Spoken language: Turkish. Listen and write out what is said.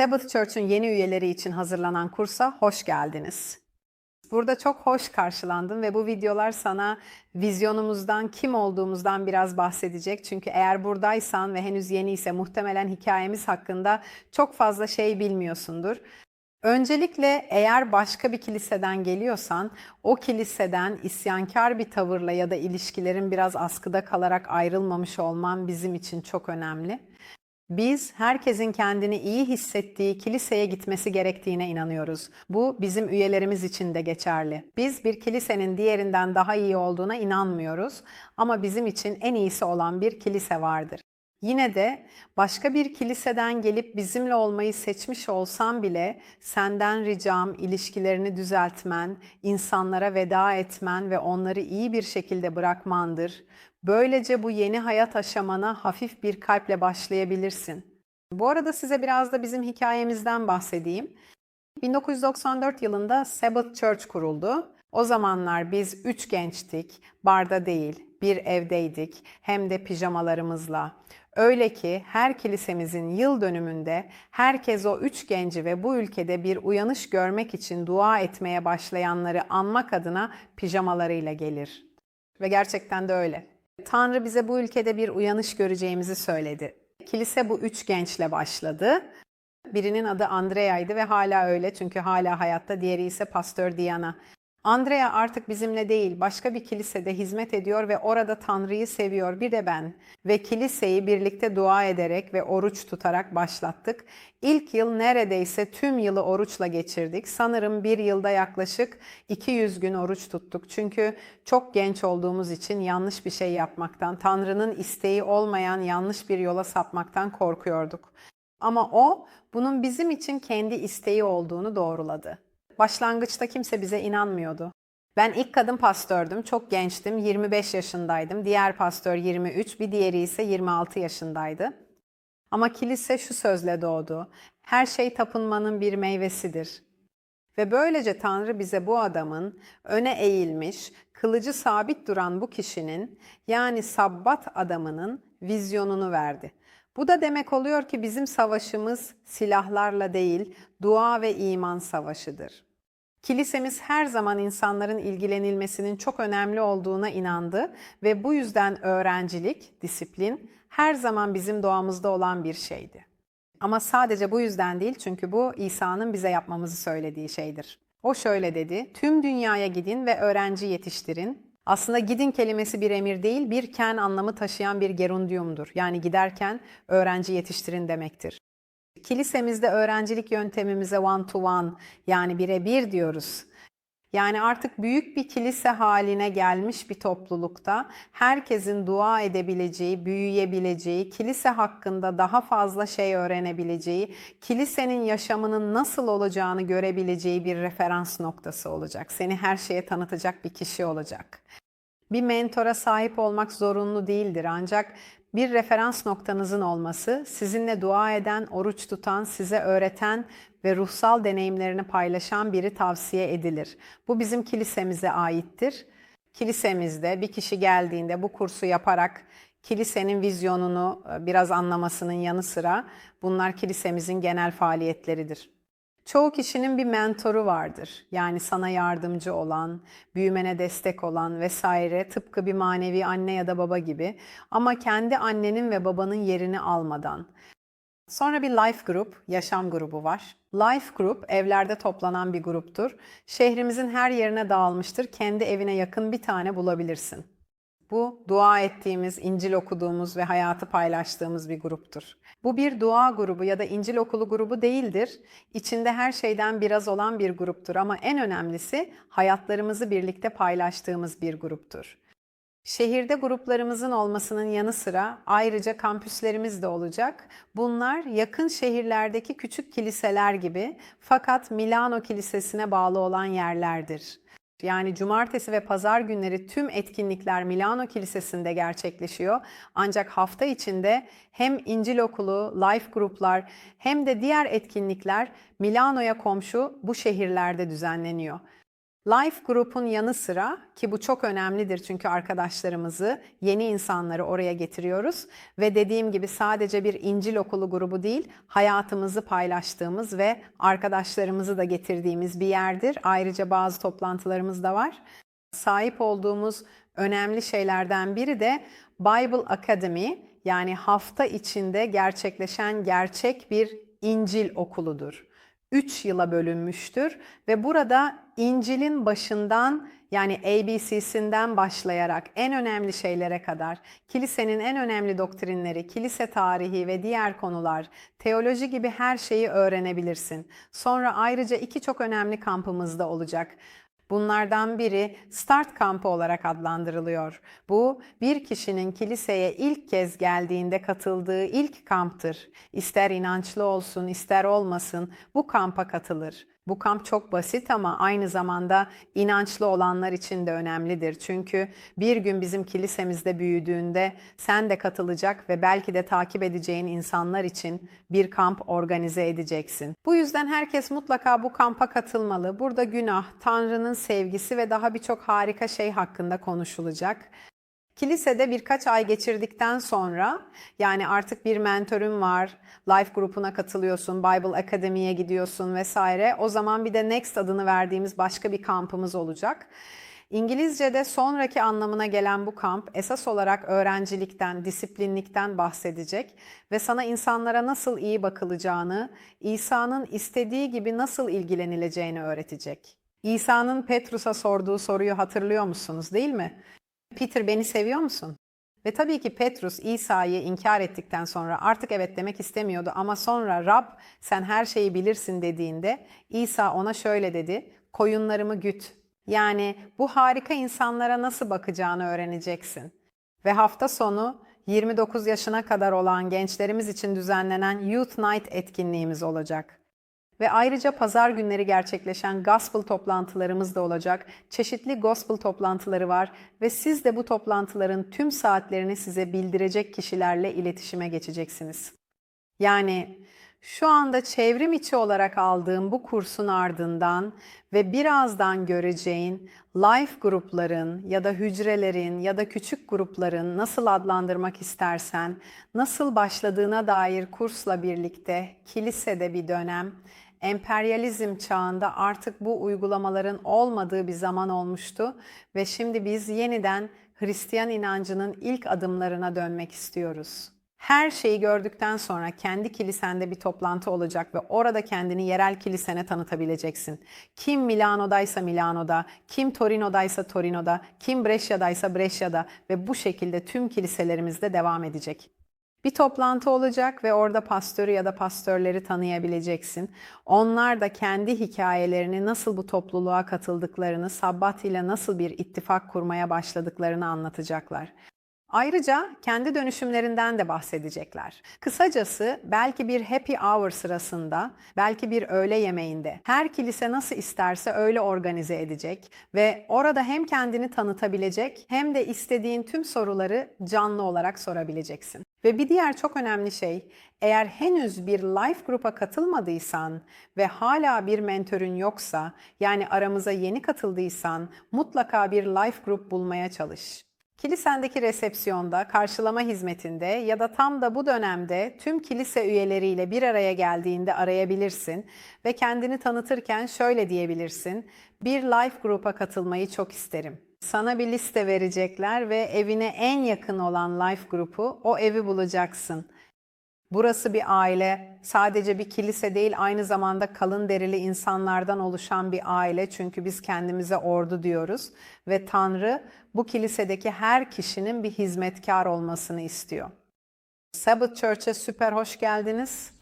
Sabbath Church'un yeni üyeleri için hazırlanan kursa hoş geldiniz. Burada çok hoş karşılandım ve bu videolar sana vizyonumuzdan, kim olduğumuzdan biraz bahsedecek. Çünkü eğer buradaysan ve henüz yeni ise muhtemelen hikayemiz hakkında çok fazla şey bilmiyorsundur. Öncelikle eğer başka bir kiliseden geliyorsan, o kiliseden isyankar bir tavırla ya da ilişkilerin biraz askıda kalarak ayrılmamış olman bizim için çok önemli. Biz herkesin kendini iyi hissettiği kiliseye gitmesi gerektiğine inanıyoruz. Bu bizim üyelerimiz için de geçerli. Biz bir kilisenin diğerinden daha iyi olduğuna inanmıyoruz ama bizim için en iyisi olan bir kilise vardır. Yine de başka bir kiliseden gelip bizimle olmayı seçmiş olsan bile senden ricam ilişkilerini düzeltmen, insanlara veda etmen ve onları iyi bir şekilde bırakmandır. Böylece bu yeni hayat aşamana hafif bir kalple başlayabilirsin. Bu arada size biraz da bizim hikayemizden bahsedeyim. 1994 yılında Sabbath Church kuruldu. O zamanlar biz üç gençtik, barda değil, bir evdeydik, hem de pijamalarımızla. Öyle ki her kilisemizin yıl dönümünde herkes o üç genci ve bu ülkede bir uyanış görmek için dua etmeye başlayanları anmak adına pijamalarıyla gelir. Ve gerçekten de öyle. Tanrı bize bu ülkede bir uyanış göreceğimizi söyledi. Kilise bu üç gençle başladı. Birinin adı Andrea'ydı ve hala öyle çünkü hala hayatta. Diğeri ise Pastör Diana. Andrea artık bizimle değil, başka bir kilisede hizmet ediyor ve orada Tanrı'yı seviyor. Bir de ben. Ve kiliseyi birlikte dua ederek ve oruç tutarak başlattık. İlk yıl neredeyse tüm yılı oruçla geçirdik. Sanırım bir yılda yaklaşık 200 gün oruç tuttuk. Çünkü çok genç olduğumuz için yanlış bir şey yapmaktan, Tanrı'nın isteği olmayan yanlış bir yola sapmaktan korkuyorduk. Ama o bunun bizim için kendi isteği olduğunu doğruladı. Başlangıçta kimse bize inanmıyordu. Ben ilk kadın pastördüm, çok gençtim, 25 yaşındaydım. Diğer pastör 23, bir diğeri ise 26 yaşındaydı. Ama kilise şu sözle doğdu. Her şey tapınmanın bir meyvesidir. Ve böylece Tanrı bize bu adamın öne eğilmiş, kılıcı sabit duran bu kişinin yani sabbat adamının vizyonunu verdi. Bu da demek oluyor ki bizim savaşımız silahlarla değil, dua ve iman savaşıdır. Kilisemiz her zaman insanların ilgilenilmesinin çok önemli olduğuna inandı ve bu yüzden öğrencilik, disiplin her zaman bizim doğamızda olan bir şeydi. Ama sadece bu yüzden değil çünkü bu İsa'nın bize yapmamızı söylediği şeydir. O şöyle dedi, tüm dünyaya gidin ve öğrenci yetiştirin. Aslında gidin kelimesi bir emir değil, bir ken anlamı taşıyan bir gerundiumdur. Yani giderken öğrenci yetiştirin demektir. Kilisemizde öğrencilik yöntemimize one to one yani birebir diyoruz. Yani artık büyük bir kilise haline gelmiş bir toplulukta herkesin dua edebileceği, büyüyebileceği, kilise hakkında daha fazla şey öğrenebileceği, kilisenin yaşamının nasıl olacağını görebileceği bir referans noktası olacak. Seni her şeye tanıtacak bir kişi olacak. Bir mentora sahip olmak zorunlu değildir ancak bir referans noktanızın olması, sizinle dua eden, oruç tutan, size öğreten ve ruhsal deneyimlerini paylaşan biri tavsiye edilir. Bu bizim kilisemize aittir. Kilisemizde bir kişi geldiğinde bu kursu yaparak kilisenin vizyonunu e, biraz anlamasının yanı sıra bunlar kilisemizin genel faaliyetleridir. Çoğu kişinin bir mentoru vardır. Yani sana yardımcı olan, büyümene destek olan vesaire tıpkı bir manevi anne ya da baba gibi ama kendi annenin ve babanın yerini almadan. Sonra bir life group, yaşam grubu var. Life group evlerde toplanan bir gruptur. Şehrimizin her yerine dağılmıştır. Kendi evine yakın bir tane bulabilirsin. Bu dua ettiğimiz, İncil okuduğumuz ve hayatı paylaştığımız bir gruptur. Bu bir dua grubu ya da İncil okulu grubu değildir. İçinde her şeyden biraz olan bir gruptur ama en önemlisi hayatlarımızı birlikte paylaştığımız bir gruptur. Şehirde gruplarımızın olmasının yanı sıra ayrıca kampüslerimiz de olacak. Bunlar yakın şehirlerdeki küçük kiliseler gibi fakat Milano Kilisesi'ne bağlı olan yerlerdir. Yani cumartesi ve pazar günleri tüm etkinlikler Milano Kilisesi'nde gerçekleşiyor. Ancak hafta içinde hem İncil Okulu, life gruplar hem de diğer etkinlikler Milano'ya komşu bu şehirlerde düzenleniyor. Life Group'un yanı sıra ki bu çok önemlidir çünkü arkadaşlarımızı, yeni insanları oraya getiriyoruz ve dediğim gibi sadece bir İncil Okulu grubu değil, hayatımızı paylaştığımız ve arkadaşlarımızı da getirdiğimiz bir yerdir. Ayrıca bazı toplantılarımız da var. Sahip olduğumuz önemli şeylerden biri de Bible Academy yani hafta içinde gerçekleşen gerçek bir İncil okuludur. 3 yıla bölünmüştür ve burada İncil'in başından yani ABC'sinden başlayarak en önemli şeylere kadar kilisenin en önemli doktrinleri, kilise tarihi ve diğer konular, teoloji gibi her şeyi öğrenebilirsin. Sonra ayrıca iki çok önemli kampımız da olacak. Bunlardan biri start kampı olarak adlandırılıyor. Bu bir kişinin kiliseye ilk kez geldiğinde katıldığı ilk kamptır. İster inançlı olsun, ister olmasın bu kampa katılır. Bu kamp çok basit ama aynı zamanda inançlı olanlar için de önemlidir. Çünkü bir gün bizim kilisemizde büyüdüğünde sen de katılacak ve belki de takip edeceğin insanlar için bir kamp organize edeceksin. Bu yüzden herkes mutlaka bu kampa katılmalı. Burada günah, Tanrı'nın sevgisi ve daha birçok harika şey hakkında konuşulacak. Kilisede birkaç ay geçirdikten sonra yani artık bir mentorun var, life grubuna katılıyorsun, Bible Akademi'ye gidiyorsun vesaire. O zaman bir de Next adını verdiğimiz başka bir kampımız olacak. İngilizce'de sonraki anlamına gelen bu kamp esas olarak öğrencilikten, disiplinlikten bahsedecek ve sana insanlara nasıl iyi bakılacağını, İsa'nın istediği gibi nasıl ilgilenileceğini öğretecek. İsa'nın Petrus'a sorduğu soruyu hatırlıyor musunuz değil mi? Peter beni seviyor musun? Ve tabii ki Petrus İsa'yı inkar ettikten sonra artık evet demek istemiyordu ama sonra Rab sen her şeyi bilirsin dediğinde İsa ona şöyle dedi koyunlarımı güt. Yani bu harika insanlara nasıl bakacağını öğreneceksin. Ve hafta sonu 29 yaşına kadar olan gençlerimiz için düzenlenen Youth Night etkinliğimiz olacak. Ve ayrıca pazar günleri gerçekleşen gospel toplantılarımız da olacak. Çeşitli gospel toplantıları var ve siz de bu toplantıların tüm saatlerini size bildirecek kişilerle iletişime geçeceksiniz. Yani şu anda çevrim içi olarak aldığım bu kursun ardından ve birazdan göreceğin life grupların ya da hücrelerin ya da küçük grupların nasıl adlandırmak istersen, nasıl başladığına dair kursla birlikte kilisede bir dönem, emperyalizm çağında artık bu uygulamaların olmadığı bir zaman olmuştu ve şimdi biz yeniden Hristiyan inancının ilk adımlarına dönmek istiyoruz. Her şeyi gördükten sonra kendi kilisende bir toplantı olacak ve orada kendini yerel kilisene tanıtabileceksin. Kim Milano'daysa Milano'da, kim Torino'daysa Torino'da, kim Brescia'daysa Brescia'da ve bu şekilde tüm kiliselerimizde devam edecek. Bir toplantı olacak ve orada pastörü ya da pastörleri tanıyabileceksin. Onlar da kendi hikayelerini nasıl bu topluluğa katıldıklarını, Sabbat ile nasıl bir ittifak kurmaya başladıklarını anlatacaklar. Ayrıca kendi dönüşümlerinden de bahsedecekler. Kısacası belki bir happy hour sırasında, belki bir öğle yemeğinde her kilise nasıl isterse öyle organize edecek ve orada hem kendini tanıtabilecek hem de istediğin tüm soruları canlı olarak sorabileceksin. Ve bir diğer çok önemli şey, eğer henüz bir life grupa katılmadıysan ve hala bir mentörün yoksa, yani aramıza yeni katıldıysan mutlaka bir life group bulmaya çalış. Kilisendeki resepsiyonda, karşılama hizmetinde ya da tam da bu dönemde tüm kilise üyeleriyle bir araya geldiğinde arayabilirsin ve kendini tanıtırken şöyle diyebilirsin. Bir life grupa katılmayı çok isterim. Sana bir liste verecekler ve evine en yakın olan life grupu o evi bulacaksın. Burası bir aile, sadece bir kilise değil aynı zamanda kalın derili insanlardan oluşan bir aile. Çünkü biz kendimize ordu diyoruz ve Tanrı bu kilisedeki her kişinin bir hizmetkar olmasını istiyor. Sabbath Church'e süper hoş geldiniz.